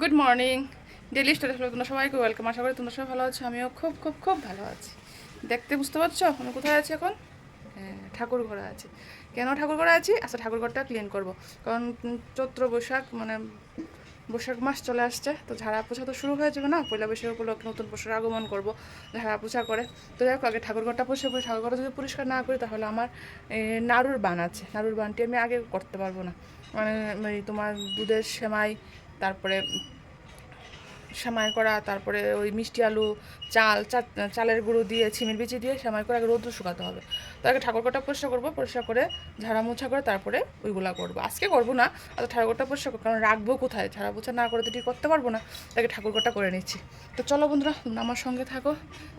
Good morning daily study হলো তোমরা সবাইকে ওয়েলকাম আশা করি তোমরা সবাই ভালো আছো। আমিও খুব খুব খুব ভালো আছি। দেখতে বুঝতে পারছ? আমি কোথায় আছি এখন? হ্যাঁ ঠাকুর ঘরে আছি। কেন ঠাকুর ঘরে আছি? আচ্ছা ঠাকুর ঘরটা ক্লিন করব। কারণ চৈত্র বৈশাখ মানে বৈশাখ মাস চলে আসছে, তো ঝাড়া পোছা তো শুরু হয়ে যাবে না? পয়লা বৈশাখ উপলক্ষে নতুন বছর আগমন করব, ঝাড়া পোছা করে। তো দেখো আগে ঠাকুর ঘরটা পরিষ্কার করি। ঠাকুর ঘরটা যদি পরিষ্কার না করি, তাহলে আমার নাড়ুর বান আছে। নাড়ুর বানটি আমি আগে করতে পারব না। মানে তোমার দুধের সেমাই তারপরে সেমাই করা, তারপরে ওই মিষ্টি আলু, চাল চালের গুঁড়ো দিয়ে, ছিমির বিচি দিয়ে সেমাই করে আগে রোদ্র শুকাতে হবে। তো আগে ঠাকুরঘরটা পরিষ্কার করব, পরিষ্কার করে ঝাড়া মোছা করে তারপরে ওইগুলা করব। আজকে করব না আর ঠাকুরঘরটা পরিষ্কার করব, কারণ রাখব কোথায়? ঝাড়া মোছা না করে তো ঠিক করতে পারব না তাকে ঠাকুরঘরটা করে নিচ্ছি। তো চলো বন্ধুরা আমার সঙ্গে থাকো।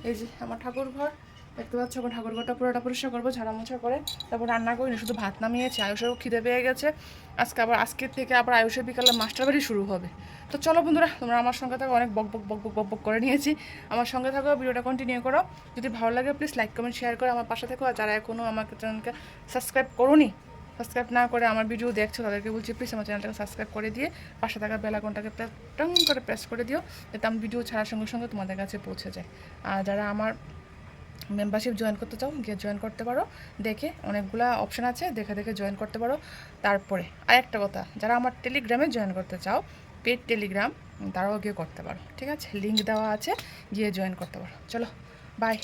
এই যে আমার ঠাকুর ঘর দেখতে পাচ্ছ এখন ঠাকুর ঘরটা পুরোটা পরিষ্কার করব ঝাড়া মোছা করে। তারপর রান্না করিনি, শুধু ভাত নামিয়েছি, আয়ুষেরও খিদে পেয়ে গেছে। আজকে আবার, আজকের থেকে আবার আয়ুষের বিকালে মাস্টার বাড়ি শুরু হবে। তো চলো বন্ধুরা, তোমরা আমার সঙ্গে থাকো, অনেক বক বক বক বক বক বক করে নিয়েছি। আমার সঙ্গে থাকো, ভিডিওটা কন্টিনিউ করো। যদি ভালো লাগে প্লিজ লাইক কমেন্ট শেয়ার করে আমার পাশে থেকো। আর যারা এখনও আমাকে চ্যানেলকে সাবস্ক্রাইব করোনি সাবস্ক্রাইব না করে আমার ভিডিও দেখছ, তাদেরকে বলছি প্লিজ আমার চ্যানেলটাকে সাবস্ক্রাইব করে দিয়ে পাশে থাকা বেল আইকনটাকে প্রেস টং করে প্রেস করে দিও, যাতে আমি ভিডিও ছাড়ার সঙ্গে সঙ্গে তোমাদের কাছে পৌঁছে যায়। আর যারা আমার মেম্বারশিপ জয়েন করতে চাও, গিয়ে জয়েন করতে পারো। দেখে অনেকগুলা অপশান আছে, দেখে দেখে জয়েন করতে পারো। তারপরে আর একটা কথা, যারা আমার টেলিগ্রামে জয়েন করতে চাও পেড টেলিগ্রাম তারাও গিয়ে করতে পারো, ঠিক আছে? লিঙ্ক দেওয়া আছে, গিয়ে জয়েন করতে পারো। চলো বাই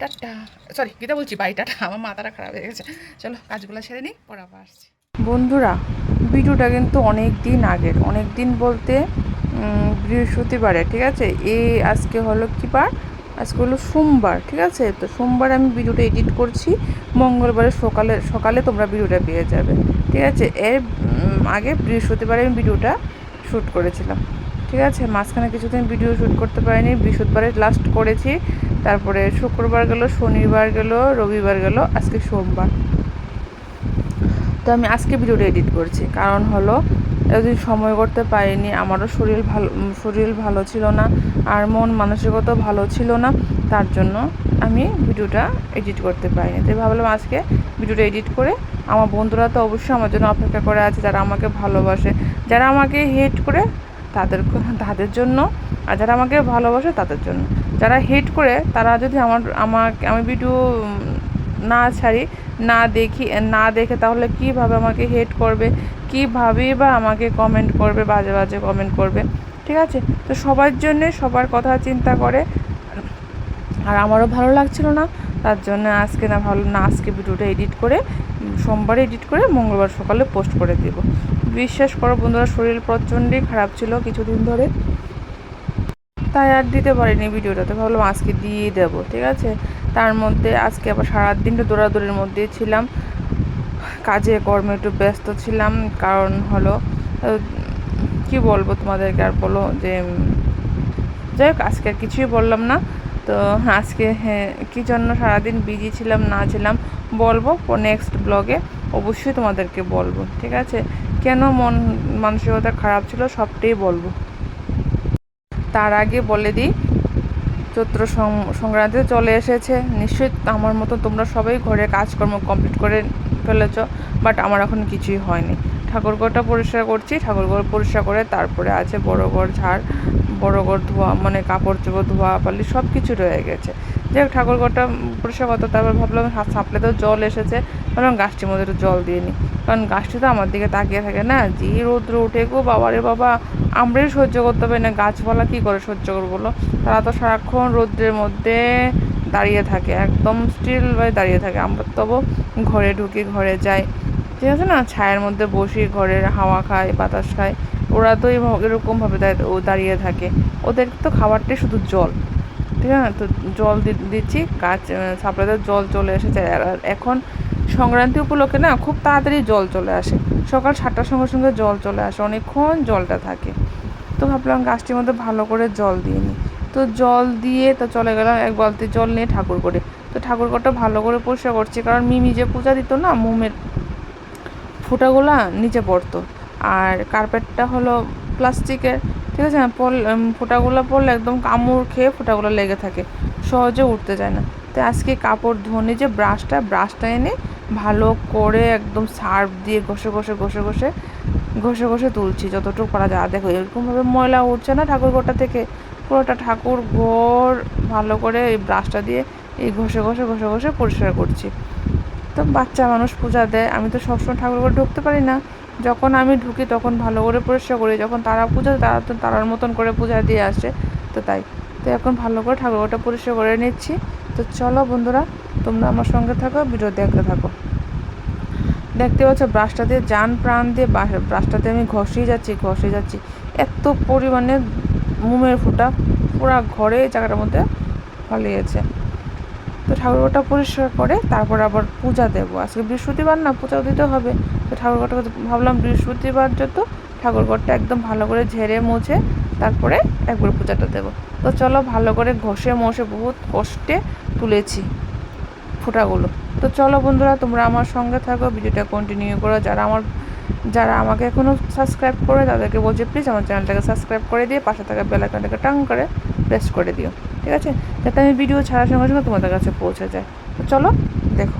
টাটা। সরি গীতা বলছি বাই টাটা। আমার মাথাটা খারাপ হয়ে গেছে। চলো, কাজগুলো সেরে নিই, পরে আবার আসছি। বন্ধুরা, ভিডিওটা কিন্তু অনেক দিন আগের। অনেক দিন বলতে বৃহস্পতিবারে, ঠিক আছে? এ আজকে হলো কি বার আজকে হলো সোমবার, ঠিক আছে? তো সোমবার আমি ভিডিওটা এডিট করছি। মঙ্গলবারে সকালে সকালে তোমরা ভিডিওটা পেয়ে যাবে, ঠিক আছে? এর আগে বৃহস্পতিবারে আমি ভিডিওটা শ্যুট করেছিলাম, ঠিক আছে? মাঝখানে কিছুদিন ভিডিও শ্যুট করতে পারিনি, বৃহস্পতিবারে লাস্ট করেছি। তারপরে শুক্রবার গেল, শনিবার গেল, রবিবার গেল, আজকে সোমবার। তো আমি আজকে ভিডিওটা এডিট করছি। কারণ হলো এতদিন সময় করতে পারিনি, আমারও শরীর ভালো শরীর ভালো ছিল না আর মন মানসিকতাও ভালো ছিল না, তার জন্য আমি ভিডিওটা এডিট করতে পারিনি। তাই ভাবলাম আজকে ভিডিওটা এডিট করে আমার বন্ধুরা তো অবশ্যই আমার জন্য অপেক্ষা করে আছে, যারা আমাকে ভালোবাসে, যারা আমাকে হেট করে তাদের তাদের জন্য আর যারা আমাকে ভালোবাসে তাদের জন্য। যারা হেট করে তারা যদি আমার, আমাকে, আমি ভিডিও না ছাড়ি, না দেখি না দেখে তাহলে কীভাবে আমাকে হেট করবে? কীভাবে বা আমাকে কমেন্ট করবে, বাজে বাজে কমেন্ট করবে? ঠিক আছে? তো সবার জন্যে সবার কথা চিন্তা করে। আর আমারও ভালো লাগছিল না, তার জন্য আজকে না ভালো, না আজকে ভিডিওটা এডিট করে সোমবারে এডিট করে মঙ্গলবার সকালে পোস্ট করে দেব। বিশ্বাস করো বন্ধুরা, শরীর প্রচণ্ডই খারাপ ছিল কিছুদিন ধরে। তাই আর দিতে পারিনি ভিডিওটাতে, ভাবলাম আজকে দিয়ে দেবো, ঠিক আছে? তার মধ্যে আজকে আবার সারাদিনটা দৌড়াদৌড়ির মধ্যে ছিলাম। কাজে, কর্মে একটু ব্যস্ত ছিলাম, কারণ হলো কি বলব তোমাদেরকে আর বলো যে, যাই হোক, আজকে আর কিছুই বললাম না। তো আজকে হ্যাঁ কী জন্য সারাদিন বিজি ছিলাম, না ছিলাম, বলব নেক্সট ব্লগে অবশ্যই তোমাদেরকে বলব, ঠিক আছে? কেন মন মানসিকতা খারাপ ছিল সবটাই বলব। তার আগে বলে দিই চৈত্র সং- সংক্রান্তি চলে এসেছে। নিশ্চয়ই আমার মতো তোমরা সবাই ঘরে কাজকর্ম কমপ্লিট করে ফেলেছ বাট আমার এখন কিছুই হয়নি। ঠাকুরঘরটা পরিষ্কার করছি ঠাকুরঘর পরিষ্কার করে তারপরে আছে বড় ঘর, ঝাড়, বড় ঘর ধোয়া মানে কাপড় চোপড় ধোয়া, পালি সব কিছু রয়ে গেছে। যাই হোক ঠাকুরঘরটা পরিষ্কার করতে তারপর ভাবলাম হাত সাপলেতেও জল এসেছে। ভাবলাম গাছটির মধ্যে একটু জল দিয়ে নিই কারণ গাছটি তো আমার দিকে তাকিয়ে থাকে না। যে রৌদ্র উঠে গো বাবা রে বাবা, আমরাই সহ্য করতে পারি না। গাছপালা কী করে সহ্য করব বলো? তারা তো সারাক্ষণ রৌদ্রের মধ্যে দাঁড়িয়ে থাকে, একদম স্টিল ভাবে দাঁড়িয়ে থাকে। আমরা তবু ঘরে ঢুকি, ঘরে যাই। ঠিক আছে না? ছায়ের মধ্যে বসি, ঘরের হাওয়া খায় বাতাস খায় ওরা তো এরকমভাবে দাঁড়িয়ে থাকে। ওদের তো খাবারটাই শুধু জল। ঠিক আছে তো জল দিচ্ছি, গাছ সাপ্লাইতে জল চলে এসেছে। আর এখন সংক্রান্তি উপলক্ষে না খুব তাড়াতাড়ি জল চলে আসে। সকাল সাতটার সঙ্গে সঙ্গে জল চলে আসে, অনেকক্ষণ জলটা থাকে। তো ভাবলাম গাছটির মধ্যে ভালো করে জল দিয়ে নিই। তো জল দিয়ে তো চলে গেলাম এক বালতি জল নিয়ে ঠাকুর করে তো ঠাকুর ঘরটা ভালো করে পরিষ্কার করছি, কারণ মিমি যে পূজা দিত না, মোমের ফুটাগুলা নিচে পড়তো। আর কার্পেটটা হলো প্লাস্টিকের ঠিক আছে? না পড়লে উম, ফোঁটাগুলো পড়লে একদম কামড় খেয়ে ফোঁটাগুলো লেগে থাকে। সহজে উঠতে যায় না। তো আজকে কাপড় ধোনে যে ব্রাশটা ব্রাশটা এনে ভালো করে একদম সার্ফ দিয়ে ঘষে ঘষে ঘষে ঘষে ঘষে ঘষে তুলছি যতটুকু পারা যায়। দেখো এরকমভাবে ময়লা উঠছে না ঠাকুরঘরটা থেকে? পুরোটা ঠাকুর ঘর ভালো করে এই ব্রাশটা দিয়ে এই ঘষে ঘষে ঘষে ঘষে পরিষ্কার করছি। তো বাচ্চা মানুষ পূজা দেয় আমি তো সবসময় ঠাকুর ঘরে ঢুকতে পারি না। যখন আমি ঢুকি তখন ভালো করে পরিষ্কার করি, যখন তারা পূজা তারা তো তারার মতন করে পূজা দিয়ে আসে, তো তাই। তো এখন ভালো করে ঠাকুর ঘরটা পরিষ্কার করে নিচ্ছি। তো চলো বন্ধুরা, তোমরা আমার সঙ্গে থাকো, ভিডিও দেখতে থাকো। দেখতে পাচ্ছ, ব্রাশটা দিয়ে যান প্রাণ দিয়ে বা- ব্রাশটা দিয়ে আমি ঘষেই যাচ্ছি ঘষে যাচ্ছি। এত পরিমাণে মোমের ফুটা পুরা ঘরে জায়গাটার মধ্যে ফলিয়েছে। তো ঠাকুরঘরটা পরিষ্কার করে তারপর আবার পূজা দেবো। আজকে বৃহস্পতিবার না পূজা দিতে হবে। তো ঠাকুরঘরটা ভাবলাম বৃহস্পতিবার যত ঠাকুরঘরটা একদম ভালো করে ঝেড়ে মুছে তারপরে একবার পূজাটা দেবো। তো চলো ভালো করে ঘষে মশে বহুত কষ্টে তুলেছি ফোঁটাগুলো। তো চলো বন্ধুরা, তোমরা আমার সঙ্গে থাকো, ভিডিওটা কন্টিনিউ করো। যারা আমার, যারা আমাকে এখনও সাবস্ক্রাইব করে, তাদেরকে বলছে প্লিজ আমার চ্যানেলটাকে সাবস্ক্রাইব করে দিয়ে পাশে থাকা বেল আইকনটাকে টাং করে প্রেস করে দিও, ঠিক আছে? যাতে আমি ভিডিও ছাড়ার সঙ্গে সঙ্গে তোমাদের কাছে পৌঁছে যায়। তো চলো, দেখো।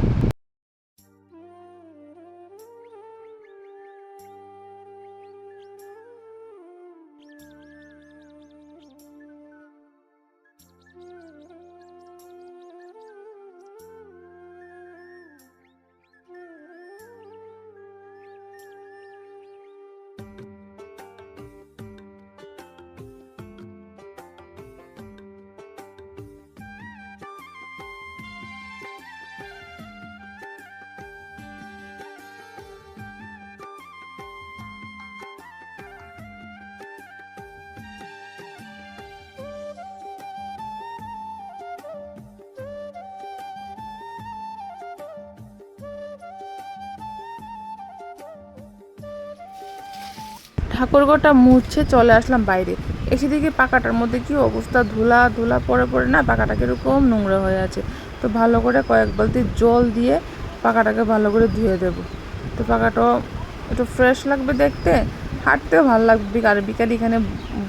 ঠাকুরঘরটা মুছে চলে আসলাম বাইরে। এসে দেখি পাকাটার মধ্যে কি অবস্থা, ধুলা ধুলা পড়ে পড়ে না, পাকাটা কীরকম নোংরা হয়ে আছে। তো ভালো করে কয়েক বালতি জল দিয়ে পাকাটাকে ভালো করে ধুয়ে দেবো। তো পাকাটাও একটু ফ্রেশ লাগবে দেখতে, হাঁটতেও ভালো লাগবে, আর বিকালে এখানে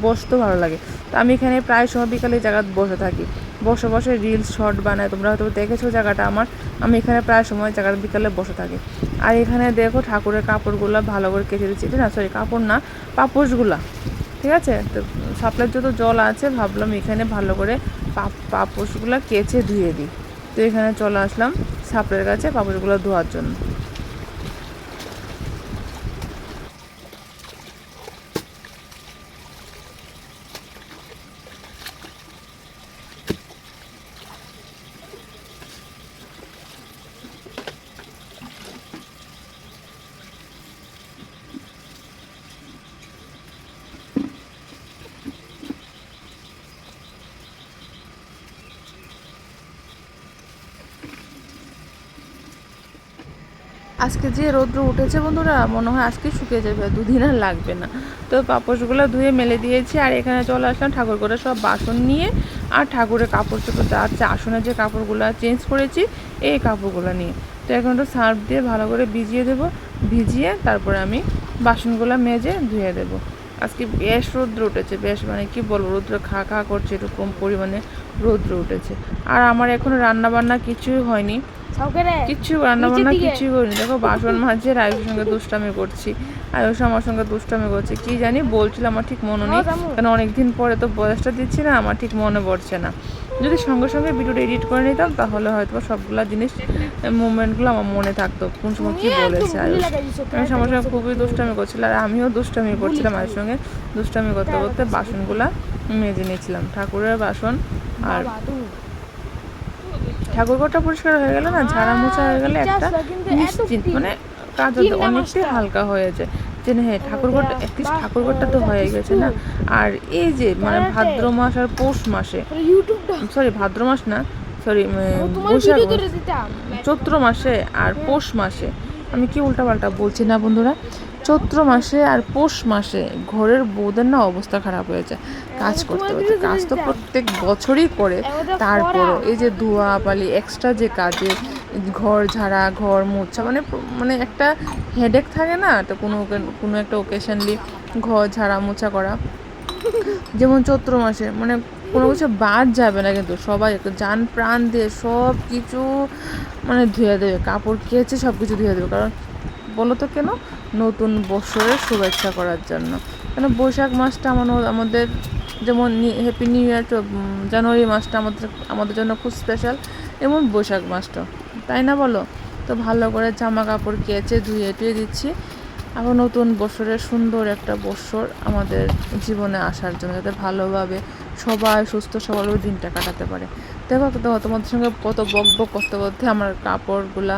বসতেও ভালো লাগে। তো আমি এখানে প্রায় সময় বিকালে জায়গায় বসে থাকি। বসে বসে রিলস শর্ট বানায়। তোমরা হয়তো দেখেছ জায়গাটা আমার। আমি এখানে প্রায় সময় জায়গাটা বিকালে বসে থাকি। আর এখানে দেখো ঠাকুরের কাপড়গুলো ভালো করে কেটে দিচ্ছি। না সরি কাপড় না, পাপোশগুলা। ঠিক আছে? তো সাপ্লাইয়ের যত জল আছে, ভাবলাম এখানে ভালো করে পাপ- পাপোশগুলো কেচে ধুয়ে দিই। তো এখানে চলে আসলাম সাপ্লাইয়ের কাছে পাপোশগুলো ধোয়ার জন্য। আজকে যে রৌদ্র উঠেছে বন্ধুরা, মনে হয় আজকে শুকিয়ে যাবে, দুদিন আর লাগবে না। তো পাপোশগুলো ধুয়ে মেলে দিয়েছি, আর এখানে চলে আসলাম ঠাকুর করে সব বাসন নিয়ে, আর ঠাকুরের কাপড় চোপড় যা আছে, আসনের যে কাপড়গুলো চেঞ্জ করেছি, এই কাপড়গুলো নিয়ে। তো এখন একটু সার্ফ দিয়ে ভালো করে ভিজিয়ে দেবো, ভিজিয়ে তারপরে আমি বাসনগুলো মেজে ধুয়ে দেবো। আজকে বেশ রৌদ্র উঠেছে, বেশ মানে কি বলব, রৌদ্র খা খা করছে এরকম পরিমাণে রৌদ্র উঠেছে। আর আমার এখনও রান্না বান্না কিছুই হয়নি কিচ্ছু রান্না বান্না দিকে। কিছুই করিনি। দেখো বাসন আর আয়ুষের সঙ্গে দুষ্টামি করছি আয়ুষ আমার সঙ্গে দুষ্টামি করছে। কি জানি বলছিলাম আমার ঠিক মনে নেই। কারণ অনেকদিন পরে তো বয়সটা দিচ্ছি না আমার ঠিক মনে পড়ছে না। যদি সঙ্গে সঙ্গে ভিডিওটা এডিট করে নিতাম তাহলে হয়তো সবগুলা জিনিস মুভমেন্টগুলো আমার মনে থাকতো। কোন সময় কি বলেছে আয়ুষ? আমি আমার সঙ্গে খুবই দুষ্টামি করছিলাম আর আমিও দুষ্টামি করছিলাম আয়ের সঙ্গে। দুষ্টামি করতে করতে বাসনগুলা মেজে নিয়েছিলাম। ঠাকুরের বাসন আর ঠাকুরঘরটা পরিষ্কার হয়ে গেলে না ঝাড়া মোছা হয়ে গেলে একটা নিশ্চিন্ত মানে কাজ হতে অনেকটাই হালকা হয়েছে। যে না, হ্যাঁ ঠাকুরঘরটা অ্যাটলিস্ট ঠাকুরঘরটা তো হয়ে গেছে না? আর এই যে মানে ভাদ্র মাস আর পৌষ মাসে সরি ভাদ্র মাস না সরি বৈশাখ চৈত্র মাসে আর পৌষ মাসে। আমি কি উল্টাপাল্টা বলছি না বন্ধুরা? চৈত্র মাসে আর পৌষ মাসে ঘরের বউদের না অবস্থা খারাপ হয়ে যায়। কাজ করতে হচ্ছে কাজ তো প্রত্যেক বছরই করে। তারপরও এই যে ধোয়া পালি এক্সট্রা যে কাজে ঘর ঝাড়া ঘর মোছা মানে মানে একটা হেডেক থাকে না? তো কোনো কোনো একটা ওকেশনলি ঘর ঝাড়া মোছা করা। যেমন চৈত্র মাসে মানে কোনো কিছু বাদ যাবে না কিন্তু সবাই একটু যান প্রাণ দিয়ে সব কিছু মানে ধুয়ে দেবে, কাপড় কেচে সব কিছু ধুয়ে দেবে। কারণ বলো তো কেন? নতুন বছরের শুভেচ্ছা করার জন্য। কেন বৈশাখ মাসটা আমার আমাদের যেমন হ্যাপি নিউ ইয়ার জানুয়ারি মাসটা আমাদের আমাদের জন্য খুব স্পেশাল এবং বৈশাখ মাসটা। তাই না বলো? তো ভালো করে জামা কাপড় কেচে ধুয়ে টুয়ে দিচ্ছি। আবার নতুন বছরের সুন্দর একটা বছর আমাদের জীবনে আসার জন্য, যাতে ভালোভাবে সবাই সুস্থ সবলভাবে দিনটা কাটাতে পারে। দেখো তো তোমাদের সঙ্গে কত বক বক করতে করতে আমার কাপড়গুলা,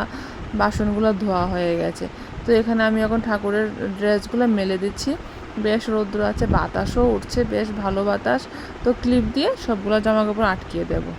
বাসনগুলো ধোয়া হয়ে গেছে। তো এখানে আমি এখন ঠাকুরের ড্রেসগুলো মেলে দিচ্ছি। বেশ রৌদ্র আছে, বাতাসও উঠছে, বেশ ভালো বাতাস। তো ক্লিপ দিয়ে সবগুলো জামা কাপড় আটকিয়ে দেবো।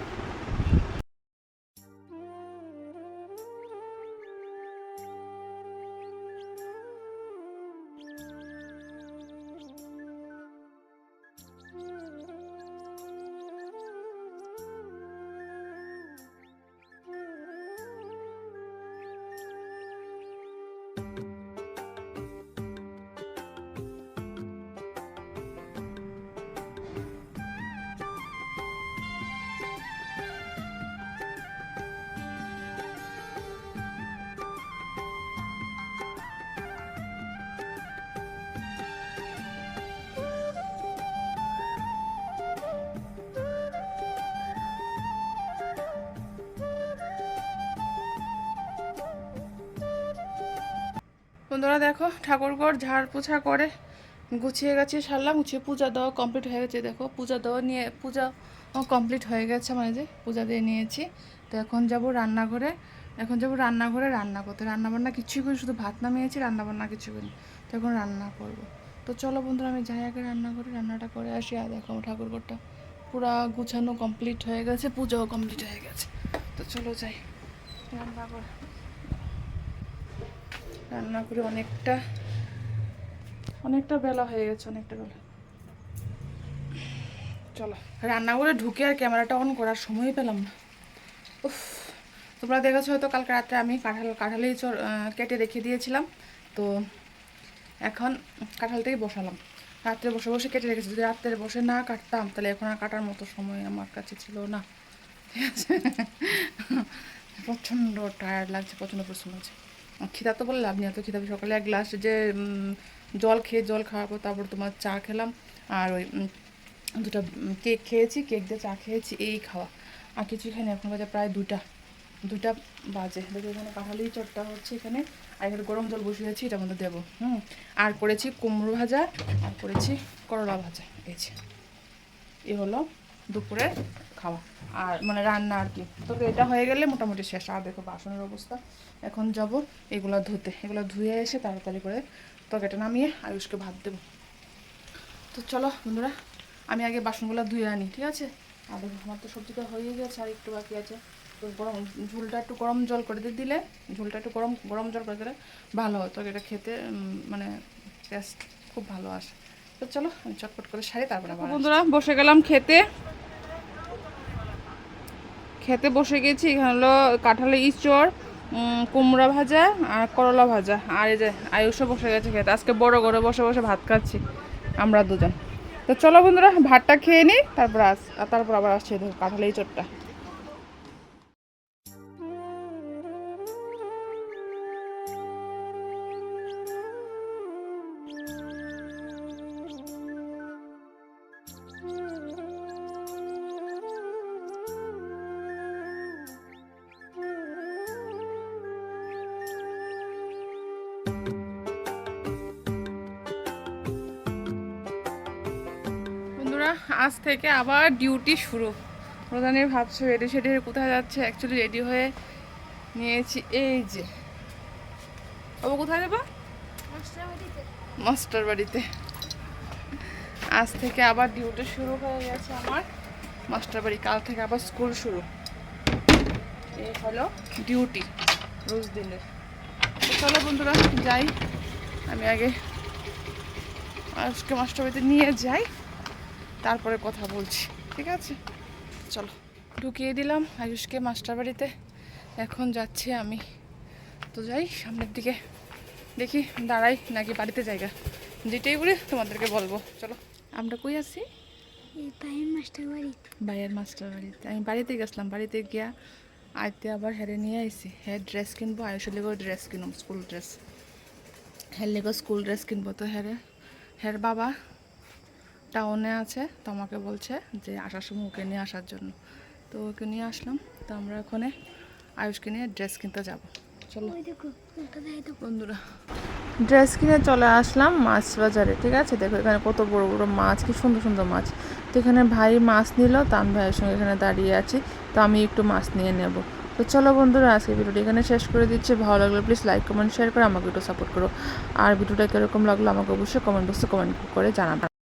বন্ধুরা দেখো, ঠাকুরঘর ঝাড় পোছা করে গুছিয়ে গেছে, সারলাম, গুছিয়ে পূজা দেওয়া কমপ্লিট হয়ে গেছে। দেখো, পূজা দেওয়া নিয়ে, পূজা কমপ্লিট হয়ে গেছে মানে যে পূজা দিয়ে নিয়েছি। তো এখন যাব রান্নাঘরে। এখন যাব রান্নাঘরে রান্না করতে। রান্না বান্না কিছুই করি শুধু ভাত নামিয়েছি, রান্নাবান্না কিছু করি তো এখন রান্না করব। তো চলো বন্ধুরা, আমি যাই আগে রান্না করে, রান্নাটা করে আসি। আর দেখো ঠাকুরঘরটা পুরা গুছানো কমপ্লিট হয়ে গেছে, পূজাও কমপ্লিট হয়ে গেছে। তো চলো যাই, রান্না করে। রান্না করে অনেকটা অনেকটা বেলা হয়ে গেছে, অনেকটা বেলা। চলো রান্না করে ঢুকে আর ক্যামেরাটা অন করার সময় পেলাম না। উফ, তোমরা দেখেছ হয়তো কালকে রাত্রে আমি কাঁঠাল, কাঁঠালেই কেটে রেখে দিয়েছিলাম। তো এখন কাঁঠালটাই বসালাম। রাত্রে বসে বসে কেটে রেখেছি। যদি রাত্রে বসে না কাটতাম, তাহলে এখন আর কাটার মতো সময় আমার কাছে ছিল না। ঠিক আছে? প্রচণ্ড টায়ার্ড লাগছে, প্রচণ্ড পরিশ্রম আছে। খিদা তো বলে লাভ নেই, এত খিদা সকালে এক গ্লাস যে জল খেয়ে, জল খাওয়ার পর তারপর তোমার চা খেলাম। আর ওই দুটো কেক খেয়েছি কেক দিয়ে চা খেয়েছি, এই খাওয়া। আর কিছুই খাইনি, এখন বাজে প্রায় দুটা দুটা বাজে। দেখো এখানে কাঁঠালি চটটা হচ্ছে এখানে, আর এখানে গরম জল বসিয়েছি এটার মধ্যে দেবো, হুম। আর করেছি কুমড়ো ভাজা, আর করেছি করলা ভাজা, এই যে। এ হলো দুপুরের খাওয়া। আর মানে রান্না আর কি। তো এটা হয়ে গেলে মোটামুটি শেষ। আর দেখো বাসনের অবস্থা। এখন যাব এগুলো ধুতে। এগুলো ধুয়ে এসে তাড়াতাড়ি করে তরকারিটা নামিয়ে আয়ুষকে ভাত দেবো। তো চলো বন্ধুরা, আমি আগে বাসনগুলো ধুয়ে আনি, ঠিক আছে? আর দেখো, আমার তো সবজিটা হয়ে গেছে আর একটু বাকি আছে। তো গরম, ঝুলটা একটু গরম জল করে দিলে ঝোলটা একটু গরম গরম জল করে দিলে ভালো হয়। তরকারিটা খেতে মানে টেস্ট খুব ভালো আসে। তো চলো, আমি চটপট করে সারি, তারপরে বন্ধুরা, বসে গেলাম খেতে। খেতে বসে গেছি, এখানে হলো কাঁঠালের ইঁচড় কুমড়া ভাজা আর করলা ভাজা। আর এই যে আয়ুষও বসে গেছে খেতে। আজকে বড় করে বসে বসে ভাত খাচ্ছি, আমরা দুজন। তো চলো বন্ধুরা, ভাতটা খেয়ে নিই তারপর আস তারপর আবার আসছে কাঁঠালের ইঁচড়টা। থেকে আবার ডিউটি শুরু। প্রধানের ভাবছ রেডি সেডি কোথায় যাচ্ছে? অ্যাকচুয়ালি রেডি হয়ে নিয়েছি এই যে। বাবু, কোথায় যাব? মাস্টার বাড়িতে। আজ থেকে আবার ডিউটি শুরু হয়ে গেছে আমার মাস্টার বাড়ি। কাল থেকে আবার স্কুল শুরু। এই হলো ডিউটি রোজ দিনের। চলো বন্ধুরা, যাই। আমি আগে আজকে মাস্টার বাড়িতে নিয়ে যাই। তারপরে কথা বলছি ঠিক আছে? চলো। ঢুকিয়ে দিলাম আয়ুষকে মাস্টার বাড়িতে। এখন যাচ্ছি আমি। তো যাই সামনের দিকে দেখি দাঁড়াই নাকি বাড়িতে জায়গা। যেটাই বলি তোমাদেরকে বলব চলো। আমরা কই আছি? এই পায়ের মাস্টার বাড়ি ভাইয়ের মাস্টার বাড়িতে। আমি বাড়িতে গেছিলাম বাড়িতে গিয়া আইতে আবার হেরে নিয়ে আইছি। হ্যাঁ ড্রেস কিনবো আয়ুষের লেগেও ড্রেস কিনব স্কুল ড্রেস। হ্যার লেগে স্কুল ড্রেস কিনবো তো হ্যারে হ্যার বাবা টাউনে আছে তো আমাকে বলছে যে আসার সময় ওকে নিয়ে আসার জন্য। তো ওকে নিয়ে আসলাম তো আমরা ওখানে আয়ুষকে নিয়ে ড্রেস কিনতে যাব। চলো। বন্ধুরা। ড্রেস কিনে চলে আসলাম মাছ বাজারে ঠিক আছে? দেখো এখানে কত বড় বড় মাছ কি সুন্দর সুন্দর মাছ। তো এখানে ভাই মাছ নিল তো আমি ভাইয়ের সঙ্গে এখানে দাঁড়িয়ে আছি তো আমি একটু মাছ নিয়ে নেব। তো চলো বন্ধুরা আজকে ভিডিওটি এখানে শেষ করে দিচ্ছি। ভালো লাগলে প্লিজ লাইক কমেন্ট শেয়ার করে আমাকে একটু সাপোর্ট করো। আর ভিডিওটা কীরকম লাগল আমাকে অবশ্যই কমেন্ট বক্সে কমেন্ট করে জানাবে।